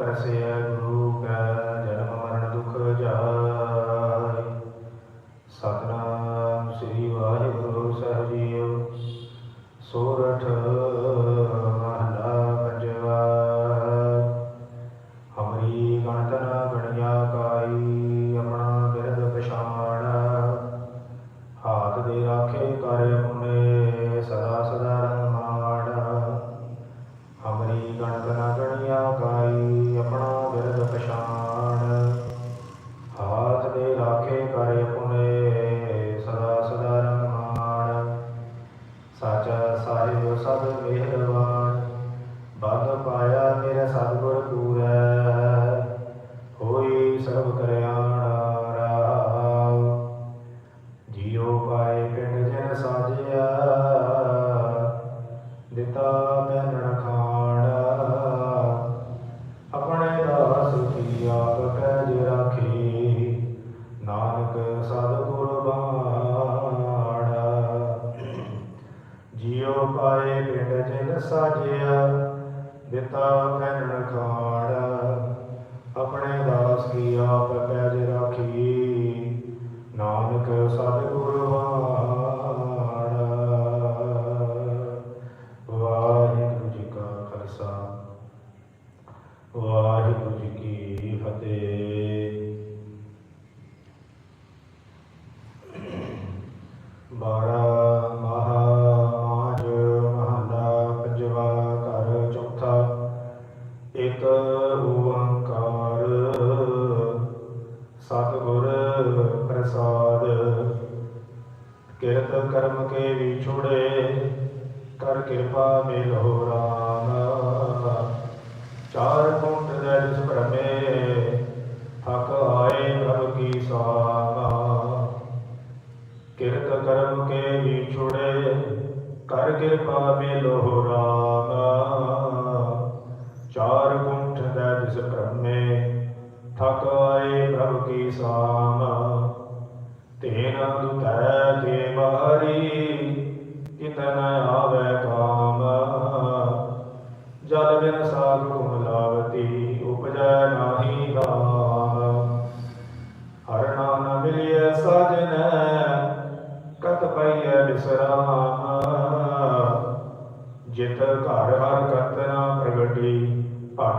ਪ੍ਰਸਿਆ ਗੁਰੂ ਕਾ ਜਨਮ ਮਰਨ ਦੁਖ ਜਾਇ ਸਤਨਾਮ ਸ੍ਰੀ ਵਾਹਿਗੁਰੂ ਸਾਹਿਬ ਜੀਓ। ਸੋਰਠ ਮਿਹਰਵਾਨ ਬਨ ਪਾਇਆ ਮੇਰਾ ਸਤਿਗੁਰ ਪੂਰੈ।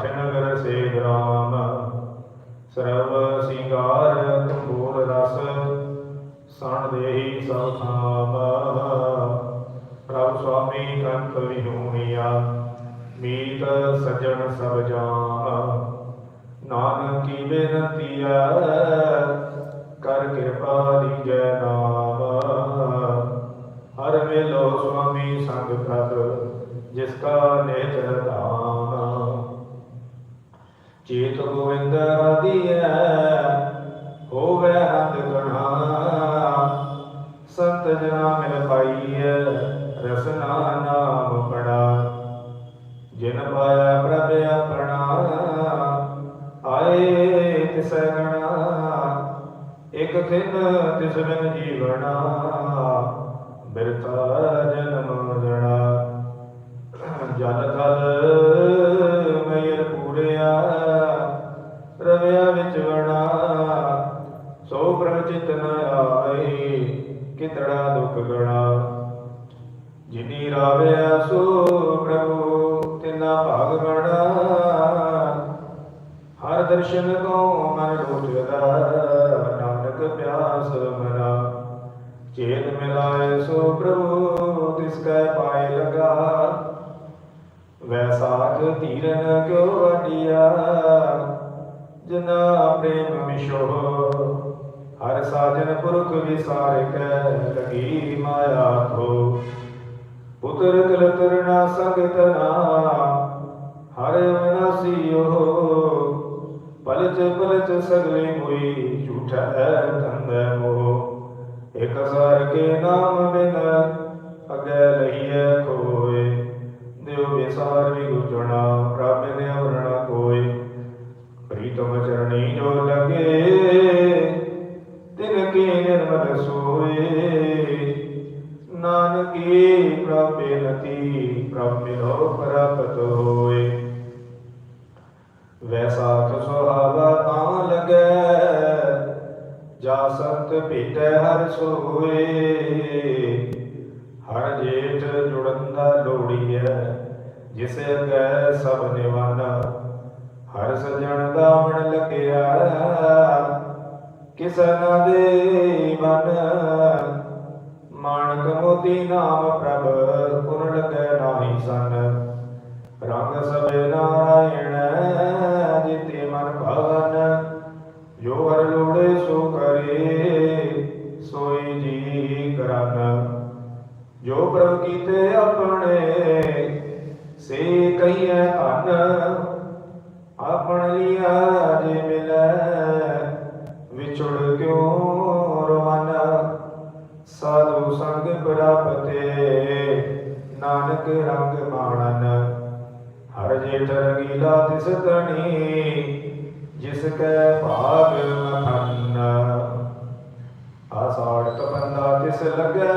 வாஞ்சனகர சேகரா Chito Govinda ਜੋ ਪ੍ਰਭੂ, ਤਿਸ ਕੈ ਪਾਏ ਲਗਾ। ਵੈਸਾਖ ਧੀਰਨ ਕਿਉ ਅਡਿਆ ਜਨਾ ਪ੍ਰੇਮ ਵਿਸ਼ੋ ਹਰ ਸਾਜਨ ਪੁਰਖ ਵਿਸਾਰ ਕੈ ਲਗੀ ਮਾਇਆ ਕੋ। ਪੁੱਤਰ ਕਲ ਤਰਨਾ ਸੰਗਤ ਨਾਮ ਹਰ ਵਿਨਾਸੀਓ ਪਲਚ ਪਲਚ ਸਗਲੇ ਹੋਈ ਝੂਠਾ ਤੰਦ ਮੋ ਹਜ਼ਾਰ ਕੇ ਨਾਮ ਬਿਨ ਆਸਾੜ ਕਪੰਦਾ ਲੱਗੈ?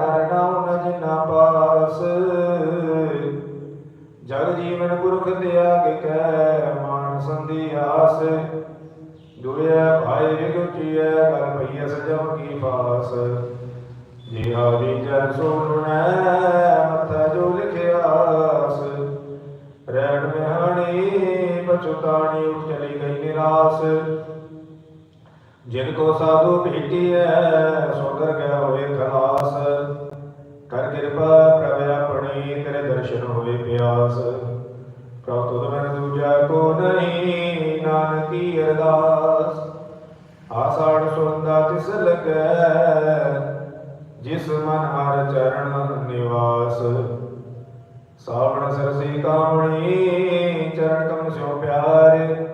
ਹਰ ਨ ਜਿਨਾ ਪਾਸ। ਜਗ ਜੀਵਨ ਪੁਰਖ ਤਿਆਗ ਕੈ ਮਾਨ ਸੰਧੀ ਆਸ। ਦੁਇਐ ਭਾਈ ਵਿਗੁਚੀਐ ਕਰ ਪਈਐ ਸਜਮ ਕੀ ਫਾਸ। ਜੀ ਹਾਰੀ ਜਨ ਸੁਣੈ ਮਥਾ ਜੋ ਲਿਖਿਆਸ ਰਹਿਣ ਮਿਹਾਣੀ ਪਛੁਤਾਣੀ ਉੱਠ ਚਲੀ ਗਈ ਨਿਰਾਸ। ਜਿਨ ਕੋ ਸਾਧੂ ਭੇਟੀਐ ਸੁੰਦਰ ਗਿਆ ਹੋਏ ਖਲਾਸ। ਕਰ ਕਿਰਪਾ ਪ੍ਰਭ ਆਪਣੀ, ਤੇਰੇ ਦਰਸ਼ਨ ਹੋਏ ਪਿਆਸ। ਪ੍ਰਭ ਤੁਧ ਮੈਂ ਦੂਜਾ ਕੋ ਨਹੀਂ, ਨਾਨਕੀ ਅਰਦਾਸ। ਆਸਾੜ ਸੁੰਦਾ ਤਿਸ ਲੱਗੈ, ਜਿਸ ਮਨ ਹਰ ਚਰਨ ਨਿਵਾਸ। ਸਾਵਣ ਸਰਸੀ ਕਾਮਣੀ, ਚਰਨ ਕਮ ਸਿਉ ਪਿਆਰੇ।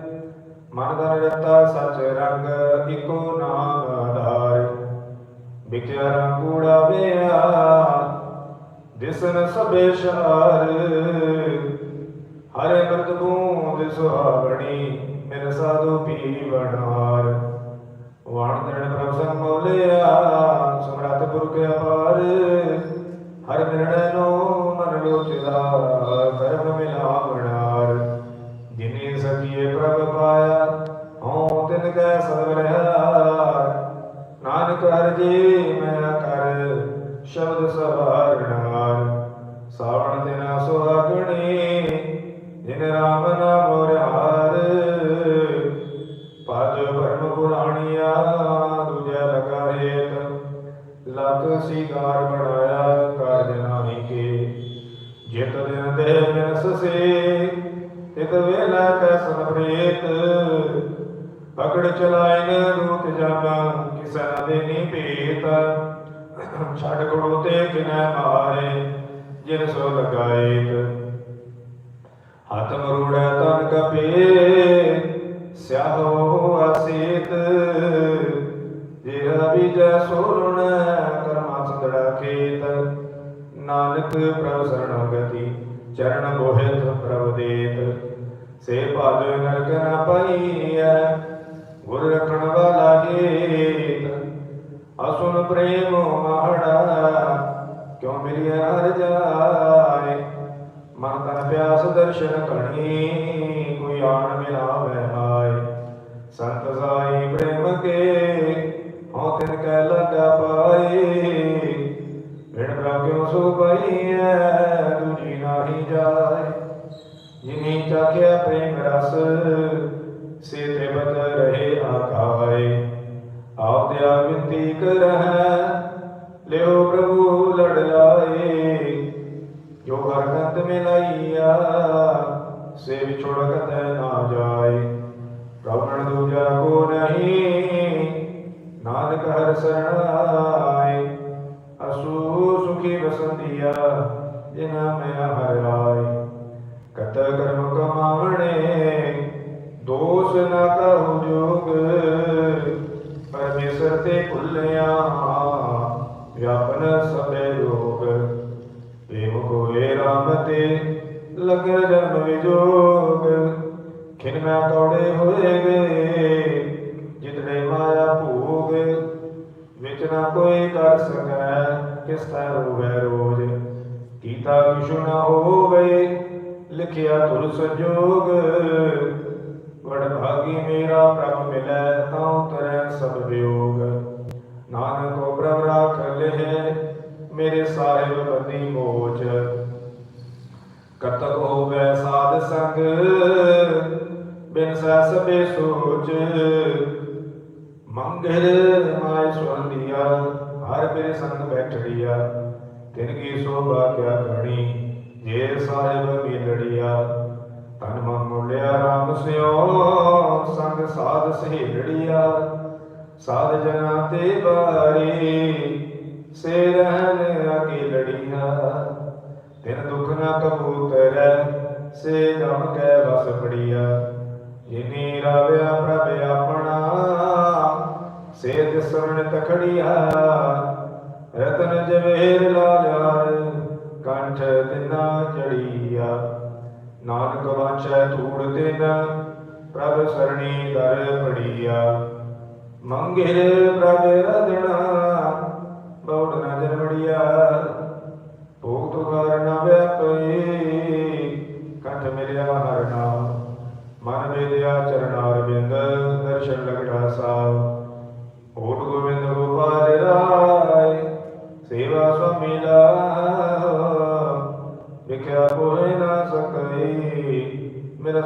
ਮਨ ਦਾ ਰਤਾ ਸਚ ਰੰਗ, ਇਕੋ ਨਾਮ ਆਧਾਰ। ਵਿਖਿਆ ਰੰਗੂੜਾ ਬਿਆ ਦਿਸਨ ਸਭੇ ਸ਼ਾਰ। ਹਰੇ ਮਰਦ ਬੂੰਦ ਸੁਹਾਵਣੀ ਮੇਰੇ ਸਾਧੂ ਪੀਵਣਾਰ ਵਾਣ ਦੇਣ ਪ੍ਰਭ ਸੰਗ ਮੋਲਿਆ ਸਮਰੱਥ ਪੁਰਖ ਅਪਾਰ। ਹਰ ਮਿਲਣੇ ਨੂੰ ਮਨ ਲੋਚਦਾ ਛੱਡ ਕਿਨੈ ਮਾਰੇ ਜਿਨ ਸੋ ਲਗਾਏਤ ਹੱਥ ਮਰੂੜੈ ਤਨ ਕਪੇ, ਸਿਆਹੋ ਅਸੀਤ। ਜਿਹੜਾ ਬੀਜੈ ਸੋਰਣ ਕਰਮਾ ਸੰਦੜਾ ਖੇਤ। ਨਾਨਕ ਪ੍ਰਭ ਸਰਣਗਤੀ ਚਰਨ ਮੋਹਿਤ ਪ੍ਰੇਮ ਮਾੜਾ ਕਿਉ ਮਿਲਿਆ ਹਰ ਜਾਏ? ਮਨ ਤਨ ਪਿਆਸ ਦਰਸ਼ਨ ਕਣੀ, ਕੋਈ ਆਣ ਮਿਲਾਵੇ ਹਾਏ। ਸੰਤ ਸਾਈ ਪ੍ਰੇਮ ਕੇ ਸਬੇ ਸੋਚ। ਮੰਗਲ ਮਾਇ ਸੁਹੰਦੀਆ ਹਰ ਮੇਰੇ ਸੰਗ ਬੈਠੜੀਆ ਤਿਨ ਕੀ ਸੋਭਾ ਕਿਆ ਗਣੀ ਜੇ ਸਾਹਿਬ ਮਿਲੜੀਆ ਤਖੜੀਆ ਰਤਨ ਜਵੇਰ ਲਾਲਿਆਰ ਕੰਠ ਦਿਨਾ ਜੜੀਆ। ਨਾਨਕ ਵਾਚੈ ਧੂੜ ਦਿਨ ਪ੍ਰਭ ਸਰਣੀ ਦਰ ਪੜੀਆ ਮੰਗਿਰ ਪ੍ਰਭ ਰਦਣਾ ਬਉੜ ਨਾ ਜਨਮੜੀਆ ਭੋਗ ਤੁਕਾਰ ਨਾ ਵਿਆਪਈ ਕੰਠ ਮਿਲਿਆ ਹਰ ਮਨ ਵੇਦਿਆ ਚਰਨਾਰ ਬਿੰਦ ਦਰਸ਼ਨ ਲਗੜਾ ਸਾਹ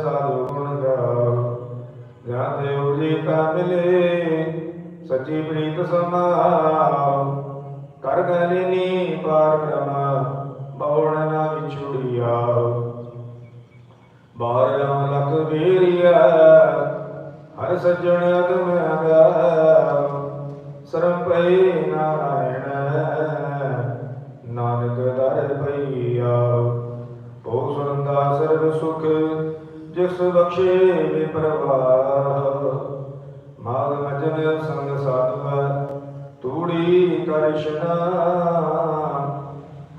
ਸਾਧੂ ਗੁਣ ਗਾਓ ਜਾਤੇ ਉਜੀ ਕਾ ਮਿਲੇ, ਸੱਚੀ ਪ੍ਰੀਤ ਸਮਾਉ ਕਰ ਗਲਿਨੀ ਪਾਰ ਬ੍ਰਹਮ ਬਉਣ ਨਾ ਵਿਛੁੜਿਆ ਬਾਰਿਆ ਲਖ ਬੇਰੀਆ ਹਰ ਸੱਜਣ ਅਗਮ ਅਗਾ ਸਰਮ ਪਈ ਨਾਰਾਇਣ, ਨਾਨਕ ਦਰ ਪਈਆ ਭੋਗ ਸੁਨੰਦਾ ਸਰਬ ਸੁਖ ਜਿਸ ਬਖਸ਼ੇ ਵਿਪਰਵਾਹ ਮਾਗ ਮਜਨ ਸੰਗ ਸਾਧਵ ਤੂੜੀ ਕਰ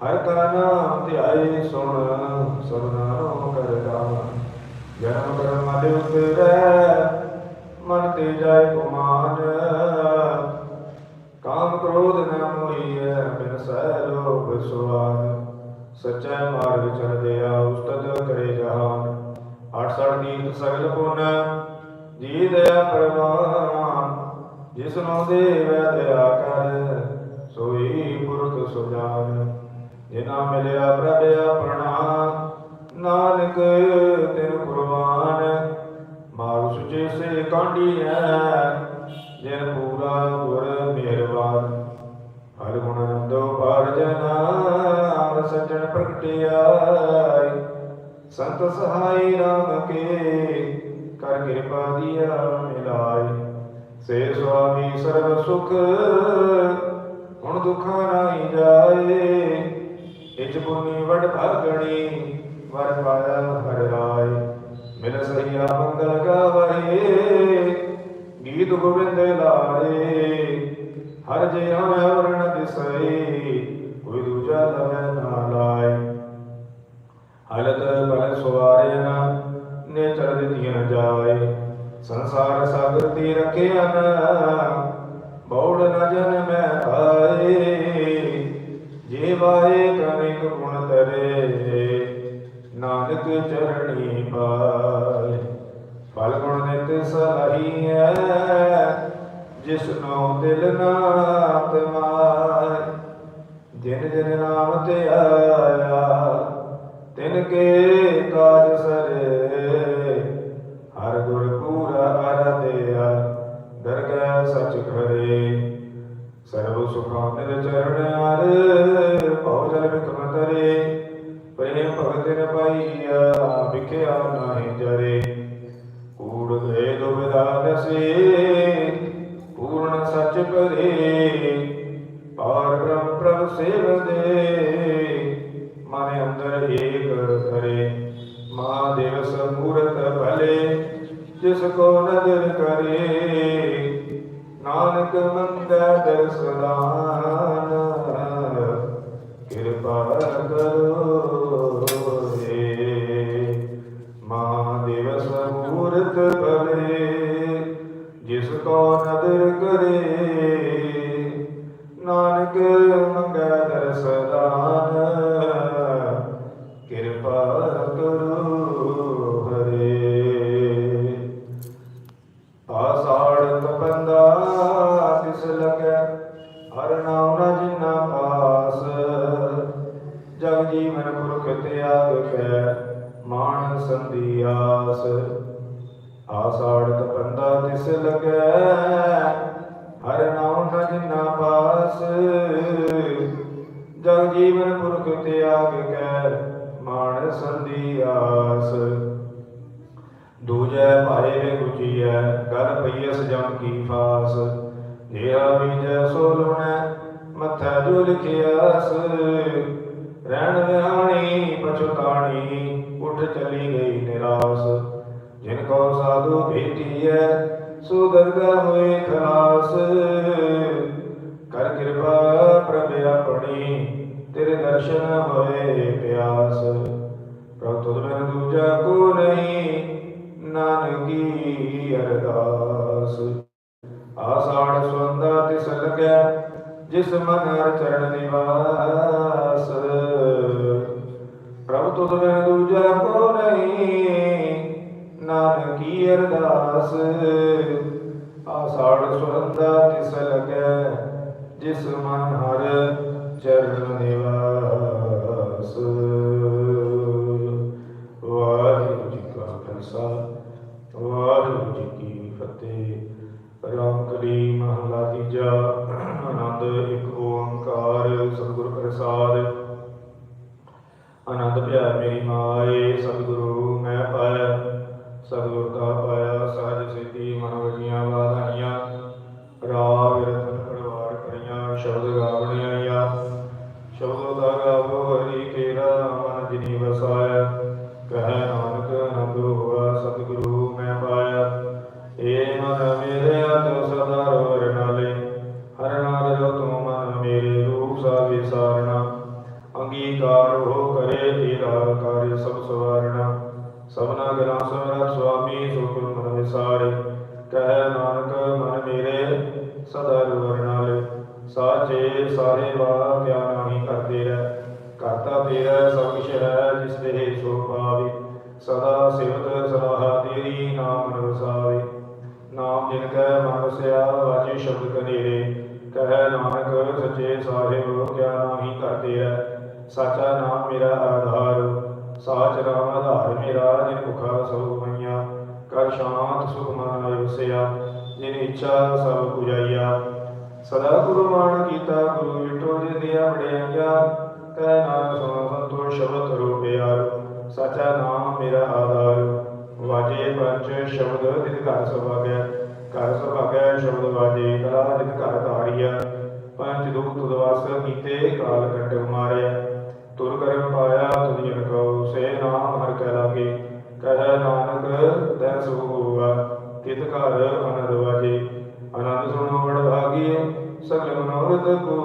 ਹਰ ਕਾ ਨਾਮ ਧਿਆਏ ਸੁਣ ਸਰਨਾਮ ਪ੍ਰਗਟਿਆਈ। ਸੰਤ ਸਹਾਈ ਰਾਮ ਕੇ ਬੌੜ ਨ ਮੈਂ ਆਏ ਜੇ ਕਨਿਕ ਗੁਣ ਤਰੇ, ਨਾਨਕ ਚਰਣੀ ਪਾਏ। ਫਲ ਗੁਣ ਨਿਤ ਸਲਾਹੀ ਹੈ, ਜਿਸ ਨੂੰ ਦਿਲ ਨਾ ਮਾਏ। ਜਿਨ ਜਿਨ ਨਾਮ ਤੇ ਆਇਆ, ਤਿਨ ਕੇ ਕਾਜ ਨਾਹੀ ਜਰੇ। ਕੂੜ ਗਏ ਦੁਬਿਧਾ ਦਸੇ, ਪੂਰਨ ਸੱਚ ਕਰੇ ਪਾਰ ਬ੍ਰਹਮ ਪ੍ਰਭ ਸੇਵ ਦੇ। ਮਨ ਅੰਦਰ ਏਕ ਕਰੇ ਮਹਾਦੇਵ ਸਮੂਰਤ ਭਲੇ, ਜਿਸ رسول متى ذو الكياس ਨਾਸ ਆਸਾੜ ਸੁਰੰਦਾ ਤਿਸ ਲਗੈ ਜਿਸ ਮਨ ਹਰ ਚਰਨ ਨਿਵਾਸ। ਕਹ ਨਾਨਕ ਆਨੰਦ ਹੋਆ ਸਤਿਗੁਰੂ। ਕਿਆ ਨਾਹੀ ਕਰਦੇ ਹੈ ਸਾਚਾ ਨਾਮ ਮੇਰਾ ਆਧਾਰ, ਸਾਚ ਰਾਮ ਆਧਾਰ ਮੇਰਾ ਜਿਨ ਭੁਖਾ ਸਭ ਮਈਆ। ਕਰ ਸ਼ਾਂਤ ਸੁਖ ਮਨ ਵਸਿਆ ਜਿਨ ਇੱਛਾ ਸਭ ਪੁਜਾਈਆ। ਸਦਾ ਗੁਰੂ ਮਾਨ ਕੀਤਾ ਗੁਰੂ ਵਿਟੋ ਦੇ ਦਿਆ ਬੜਿਆ ਗਿਆ, ਤੈ ਨਾਮ ਸੁਣ ਸ਼ਬਦ ਰੂਪਿਆਰ ਸਾਚਾ ਨਾਮ ਮੇਰਾ ਆਧਾਰ, ਵਾਜੇ ਪੰਜ ਸ਼ਬਦ ਜਿਨ ਘਰ ਸੁਭਾਗਿਆ। ਘਰ ਸੁਭਾਗਿਆ ਸ਼ਬਦ ਵਾਜੇ, ਕਲਾ ਜਿਨ ਘਰ ਧਾਰਿਆ। ਪੰਜ ਦੁਖ ਤੁਦਵਾਸ ਕੀਤੇ, ਕਾਲ ਕੰਡਕ ਮਾਰਿਆ ਤੁਰ ਕਰਮ ਪਾਇਆ ਤੁਧਿ ਜਨ ਕਉ ਸੇ ਨਾਮ ਹਰ ਕੈ ਲਾਗੇ। ਕਹਿ ਨਾਨਕ, ਤੈ ਸੁਖ ਹੋਆ ਤਿਤ ਘਰ ਅਨੰਦ ਵਾਜੇ। ਅਨੰਦ ਸੁਣੋ ਵਡ ਭਾਗੀ ਸਗਲ ਮਨੋਰਥ ਕੋ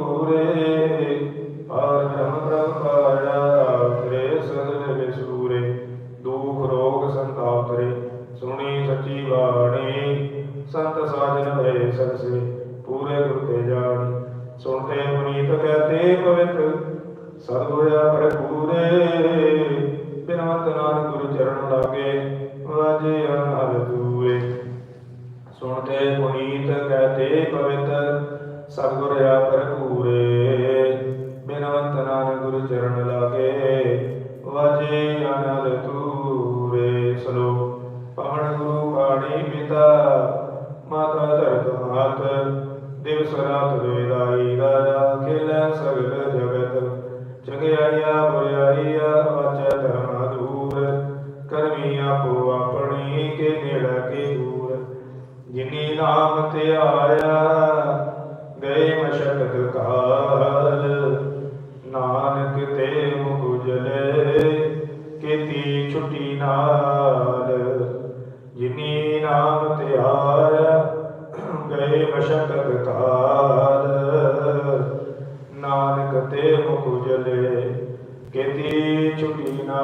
ਕਹਿੰਦੀ ਛੁਟੀ ਨਾ